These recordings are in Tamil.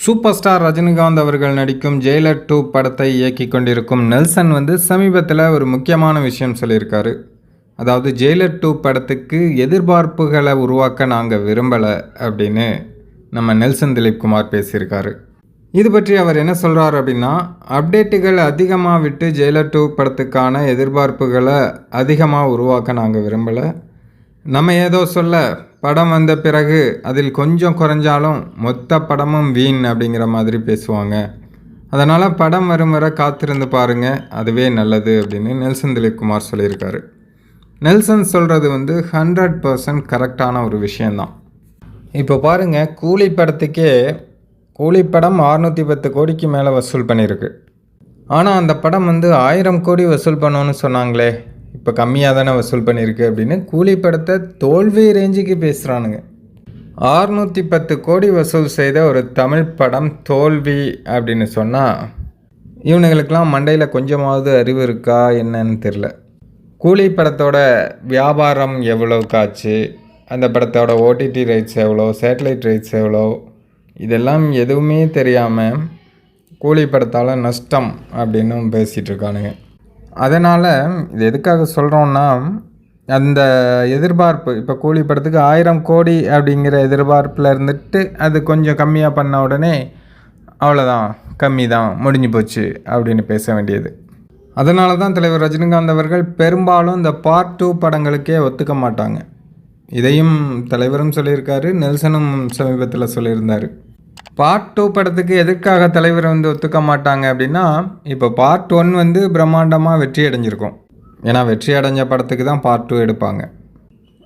சூப்பர் ஸ்டார் ரஜினிகாந்த் அவர்கள் நடிக்கும் ஜெயிலர் டூ படத்தை இயக்கி கொண்டிருக்கும் நெல்சன் வந்து சமீபத்தில் ஒரு முக்கியமான விஷயம் சொல்லியிருக்காரு. அதாவது ஜெயிலர் டூ படத்துக்கு எதிர்பார்ப்புகளை உருவாக்க நாங்கள் விரும்பலை அப்படின்னு நம்ம நெல்சன் திலீப் குமார் பேசியிருக்காரு. இது பற்றி அவர் என்ன சொல்கிறார் அப்படின்னா அப்டேட்டுகள் அதிகமாக விட்டு ஜெயிலர் டூ படத்துக்கான எதிர்பார்ப்புகளை அதிகமாக உருவாக்க நாங்கள் விரும்பலை. நம்ம ஏதோ சொல்ல படம் வந்த பிறகு அதில் கொஞ்சம் குறைஞ்சாலும் மொத்த படமும் வீண் அப்படிங்கிற மாதிரி பேசுவாங்க. அதனால் படம் வரும் வர காத்திருந்து பாருங்கள் அதுவே நல்லது அப்படின்னு நெல்சன் திலீப்குமார் சொல்லியிருக்காரு. நெல்சன் சொல்கிறது வந்து ஹண்ட்ரட் பர்சன்ட் கரெக்டான ஒரு விஷயந்தான் இப்போ பாருங்கள் கூலி படத்துக்கே கூலி படம் அறுநூற்றி பத்து கோடிக்கு மேலே வசூல் பண்ணியிருக்கு. ஆனால் அந்த படம் வந்து ஆயிரம் கோடி வசூல் பண்ணோன்னு சொன்னாங்களே இப்போ கம்மியாக தானே வசூல் பண்ணியிருக்கு அப்படின்னு கூலி படத்தை தோல்வி ரேஞ்சுக்கு பேசுகிறானுங்க ஆறுநூற்றி பத்து கோடி வசூல் செய்த ஒரு தமிழ் படம் தோல்வி அப்படின்னு சொன்னால் இவனுங்களுக்கெல்லாம் மண்டையில் கொஞ்சமாவது அறிவு இருக்கா என்னன்னு தெரில கூலி படத்தோட வியாபாரம் எவ்வளோக்காச்சு அந்த படத்தோட ஓடிடி ரைட்ஸ் எவ்வளோ சேட்டலைட் ரைட்ஸ் எவ்வளோ இதெல்லாம் எதுவுமே தெரியாமல் கூலி படத்தால் நஷ்டம் அப்படின்னு பேசிகிட்டு இருக்கானுங்க. அதனால் இது எதுக்காக சொல்கிறோன்னா அந்த எதிர்பார்ப்பு இப்போ கூலி படத்துக்கு ஆயிரம் கோடி அப்படிங்கிற எதிர்பார்ப்பில் இருந்துட்டு அது கொஞ்சம் கம்மியாக பண்ண உடனே அவ்வளோதான் கம்மி தான் முடிஞ்சு போச்சு அப்படின்னு பேச வேண்டியது. அதனால தான் தலைவர் ரஜினிகாந்த் அவர்கள் பெரும்பாலும் இந்த பார்ட் டூ படங்களுக்கே ஒத்துக்க மாட்டாங்க. இதையும் தலைவரும் சொல்லியிருக்காரு நெல்சனும் சமீபத்தில் சொல்லியிருந்தார். பார்ட் டூ படத்துக்கு எதுக்காக தலைவர் வந்து ஒத்துக்க மாட்டாங்க அப்படின்னா இப்போ பார்ட் ஒன் வந்து பிரம்மாண்டமாக வெற்றி அடைஞ்சிருக்கும். ஏன்னா வெற்றி அடைஞ்ச படத்துக்கு தான் பார்ட் டூ எடுப்பாங்க.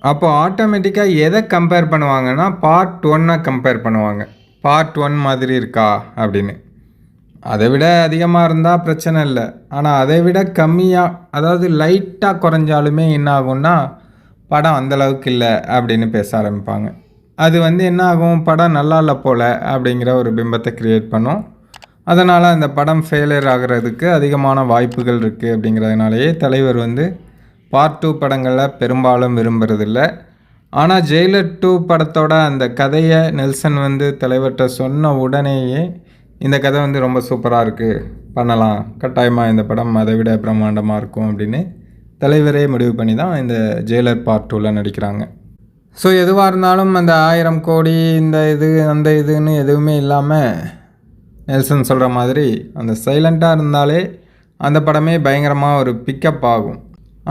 அப்போ ஆட்டோமேட்டிக்காக எதை கம்பேர் பண்ணுவாங்கன்னா பார்ட் ஒன்னை கம்பேர் பண்ணுவாங்க. பார்ட் ஒன் மாதிரி இருக்கா அப்படின்னு. அதை விட அதிகமாக இருந்தால் பிரச்சனை இல்லை. ஆனால் அதை விட கம்மியாக அதாவது லைட்டாக குறைஞ்சாலுமே என்ன ஆகும்னா படம் அந்தளவுக்கு இல்லை அப்படின்னு பேச ஆரம்பிப்பாங்க. அது வந்து என்ன ஆகும் படம் நல்லா இல்லை போல் அப்படிங்கிற ஒரு பிம்பத்தை க்ரியேட் பண்ணும். அதனால் அந்த படம் ஃபெயிலியர் ஆகிறதுக்கு அதிகமான வாய்ப்புகள் இருக்குது அப்படிங்கிறதுனாலேயே தலைவர் வந்து பார்ட் டூ படங்களில் பெரும்பாலும் விரும்புறதில்ல. ஆனால் ஜெயிலர் டூ படத்தோட அந்த கதையை நெல்சன் வந்து தலைவர்கிட்ட சொன்ன உடனேயே இந்த கதை வந்து ரொம்ப சூப்பராக இருக்குது பண்ணலாம். கட்டாயமாக இந்த படம் அதை விட பிரம்மாண்டமாக இருக்கும் அப்படின்னு தலைவரே முடிவு பண்ணி தான் இந்த ஜெயிலர் பார்ட் டூவில் நடிக்கிறாங்க. ஸோ எதுவாக இருந்தாலும் அந்த ஆயிரம் கோடி இந்த இது அந்த இதுன்னு எதுவுமே இல்லாமல் நெல்சன் சொல்கிற மாதிரி அந்த சைலண்ட்டாக இருந்தாலே அந்த படமே பயங்கரமாக ஒரு பிக்கப் ஆகும்.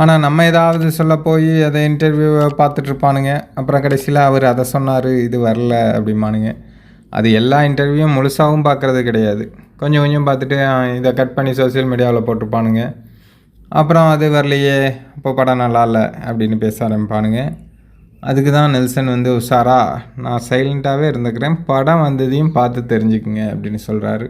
ஆனால் நம்ம ஏதாவது சொல்ல போய் அதை இன்டர்வியூவை பார்த்துட்ருப்பானுங்க அப்புறம் கடைசியில் அவர் அதை சொன்னார் இது வரல அப்படிம்பானுங்க. அது எல்லா இன்டர்வியூவும் முழுசாகவும் பார்க்குறது கிடையாது. கொஞ்சம் கொஞ்சம் பார்த்துட்டு இதை கட் பண்ணி சோசியல் மீடியாவில் போட்டிருப்பானுங்க. அப்புறம் அது வரலையே இப்போ படம் நல்லா இல்லை அப்படின்னு பேச ஆரம்பிப்பானுங்க. அதுக்கு தான் நெல்சன் வந்து உஷாரா நான் சைலண்ட்டாகவே இருந்துக்கிறேன். படம் வந்ததையும் பார்த்து தெரிஞ்சுக்குங்க அப்படின்னு சொல்கிறாரு